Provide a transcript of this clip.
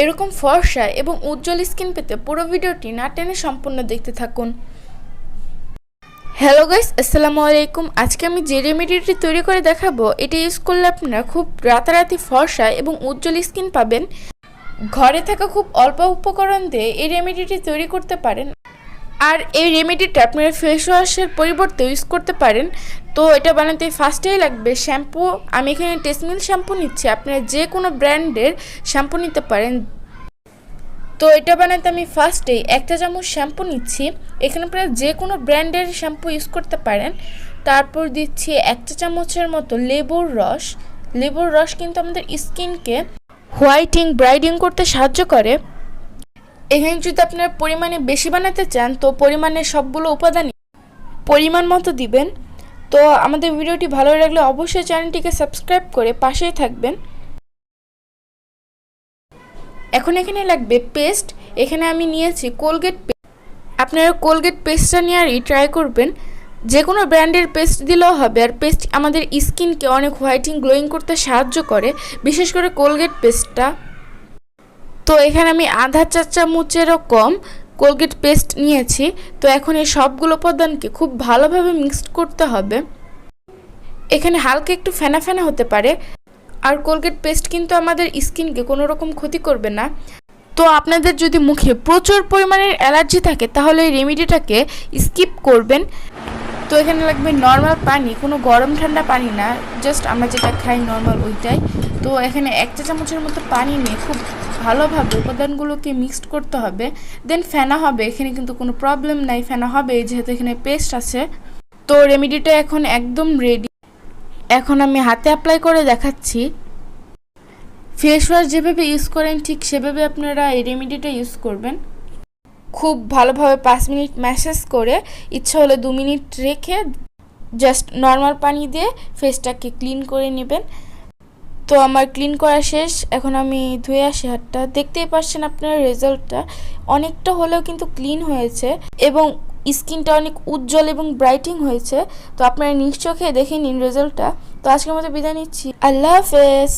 এরকম ফর্সা এবং উজ্জ্বল স্কিন পেতে পুরো ভিডিওটি না টেনে সম্পূর্ণ দেখতে থাকুন। হ্যালো গাইস, আসসালামু আলাইকুম। আজকে আমি যে রেমেডিটি তৈরি করে দেখাবো, এটি ইউজ করলে আপনারা খুব রাতারাতি ফর্সা এবং উজ্জ্বল স্কিন পাবেন। ঘরে থাকা খুব অল্প উপকরণ দিয়ে এই রেমেডিটি তৈরি করতে পারেন। আর এই রেমেডিটা আপনারা ফেস ওয়াশের পরিবর্তে ইউজ করতে পারেন। তো এটা বানাতে ফার্স্টেই লাগবে শ্যাম্পু আমি এখানে টেসমিল শ্যাম্পু নিচ্ছি। আপনারা যে কোনো ব্র্যান্ডের শ্যাম্পু নিতে পারেন। তো এটা বানাতে আমি ফার্স্টেই একটা চামচ শ্যাম্পু নিচ্ছি। এখানে আপনারা যে কোনো ব্র্যান্ডের শ্যাম্পু ইউজ করতে পারেন। তারপর দিচ্ছি একটা চামচের মতো লেবুর রস। লেবুর রস কিন্তু আমাদের স্কিনকে হোয়াইটিং ব্রাইডিং করতে সাহায্য করে। এখানে যদি আপনারা পরিমাণে বেশি বানাতে চান, তো পরিমাণে সবগুলো উপাদান পরিমাণ মতো দিবেন। তো আমাদের ভিডিওটি ভালো লাগলে অবশ্যই চ্যানেলটিকে সাবস্ক্রাইব করে পাশেই থাকবেন। এখন এখানে লাগবে পেস্ট। এখানে আমি নিয়েছি কোলগেট আপনারা কোলগেট পেস্টটা নেওয়ারই ট্রাই করবেন। যে কোনো ব্র্যান্ডের পেস্ট দিলেও হবে, আর পেস্ট আমাদের স্কিনকে অনেক হোয়াইটিং, গ্লোয়িং করতে সাহায্য করে। বিশেষ করে কোলগেট পেস্টটা। তো এখানে আমি আধা চা চামচেরও কম কোলগেট পেস্ট নিয়েছি। তো এখন এই সবগুলো উপাদানকে খুব ভালোভাবে মিক্সড করতে হবে। এখানে হালকা একটু ফেনা ফেনা হতে পারে। আর কোলগেট পেস্ট কিন্তু আমাদের স্কিনকে কোনো রকম ক্ষতি করবে না। তো আপনাদের যদি মুখে প্রচুর পরিমাণের অ্যালার্জি থাকে, তাহলে এই রেমিডিটাকে স্কিপ করবেন। তো এখানে লাগবে নর্মাল পানি, কোনো গরম ঠান্ডা পানি না জাস্ট আমরা যেটা খাই নর্মাল ওইটাই। তো এখানে এক চা চামচের মতো পানি নিয়ে খুব ভালোভাবে উপাদানগুলোকে মিক্সড করতে হবে। দেন ফেনা হবে, এখানে কিন্তু কোনো প্রবলেম নাই, ফেনা হবে যেহেতু এখানে পেস্ট আছে। তো রেমিডিটা এখন একদম রেডি এখন আমি হাতে অ্যাপ্লাই করে দেখাচ্ছি। ফেস ওয়াশ যেভাবে ইউজ করেন, ঠিক সেভাবে আপনারা এই রেমিডিটা ইউজ করবেন। খুব ভালোভাবে পাঁচ মিনিট ম্যাসেজ করে ইচ্ছা হলে দু মিনিট রেখে জাস্ট নর্মাল পানি দিয়ে ফেসটাকে ক্লিন করে নেবেন। তো আমার ক্লিন করা শেষ। এখন আমি ধুয়ে আসি হাতটা। দেখতেই পাচ্ছেন আপনার রেজাল্টটা। অনেকটা হলেও কিন্তু ক্লিন হয়েছে এবং স্কিনটা অনেক উজ্জ্বল এবং ব্রাইটিং হয়েছে। তো আপনারা নিজ চোখে দেখে নিন রেজাল্টটা। তো আজকের মতো বিদায় নিচ্ছি। আল্লাহ হাফেজ।